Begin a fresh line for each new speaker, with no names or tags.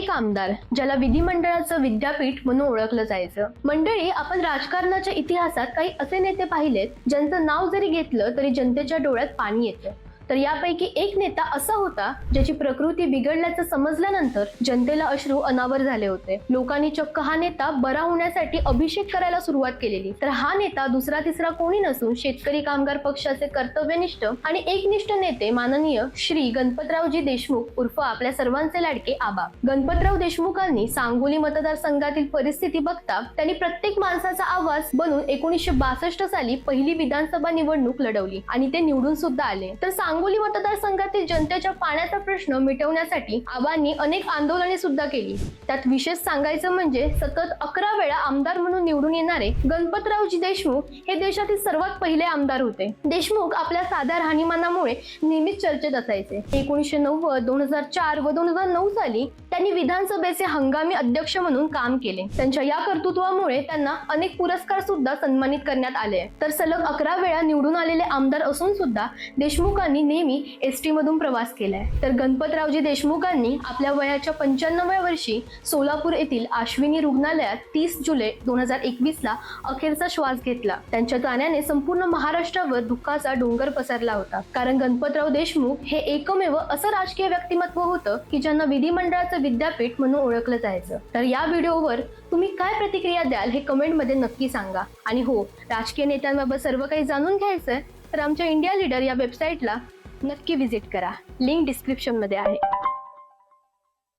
एक आमदार ज्याला विधिमंडळाचं विद्यापीठ म्हणून ओळखलं जायचं. मंडळी आपण राजकारणाच्या इतिहासात काही असे नेते पाहिलेत ज्यांचं नाव जरी घेतलं तरी जनतेच्या डोळ्यात पाणी येतं. तर यापैकी एक नेता असा होता ज्याची प्रकृती बिघडल्याचं समजल्यानंतर जनतेला अश्रू अनावर झाले होते. लोकांनी चक्क हा नेता बरा होण्यासाठी अभिषेक करायला सुरुवात केलेली. तर हा नेता दुसरा तिसरा कोणी नसून शेतकरी कामगार पक्षाचे कर्तव्यनिष्ठ आणि एकनिष्ठ नेते माननीय श्री गणपतरावजी देशमुख उर्फ आपल्या सर्वांचे लाडके आबा. गणपतराव देशमुखांनी सांगोली मतदारसंघातील परिस्थिती बघता त्यांनी प्रत्येक माणसाचा आवाज बनून एकोणीसशे बासष्ट साली पहिली विधानसभा निवडणूक लढवली आणि ते निवडून सुद्धा आले. तर सांग सांगोली मतदारसंघातील जनतेच्या पाण्याचा प्रश्न मिटवण्यासाठी आबांनी अनेक आंदोलने सुद्धा केली. त्यात विशेष सांगायचं म्हणजे सतत अकरा वेळा आमदार म्हणून निवडून येणारे गणपतरावजी देशमुख हे देशातील सर्वात पहिले आमदार होते. देशमुख आपल्या साध्या राहणीमानामुळे नेहमीच चर्चेत असायचे. एकोणीसशे नव्वद दोन हजार चार व दोन हजार नऊ साली त्यांनी विधानसभेचे हंगामी अध्यक्ष म्हणून काम केले. त्यांच्या या कर्तृत्वामुळे त्यांना अनेक पुरस्कार सुद्धा सन्मानित करण्यात आले. तर सलग अकरा वेळा निवडून आलेले आमदार असून सुद्धा देशमुखांनी नेहमी एस टी मधून प्रवास केलाय. तर गणपतरावजी देशमुखांनी आपल्या वयाच्या पंच्याण्णव्या वर्षी सोलापूर येथील आश्विनी रुग्णालयात तीस जुलै दोन हजार एकवीस ला अखेरचा श्वास घेतला. त्यांच्या जाण्याने संपूर्ण महाराष्ट्रावर दुःखाचा डोंगर पसरला होता. कारण गणपतराव देशमुख हे एकमेव असं राजकीय व्यक्तिमत्व होतं की ज्यांना विधिमंडळाचं विद्यापीठ म्हणून ओळखलं जायचं. तर या व्हिडिओवर तुम्ही काय प्रतिक्रिया द्याल हे कमेंटमध्ये नक्की सांगा. आणि हो राजकीय नेत्यांबाबत सर्व काही जाणून घ्यायचंय तर आमच्या इंडिया लीडर या वेबसाईटला नक्की व्हिजिट करा. लिंक डिस्क्रिप्शनमध्ये आहे.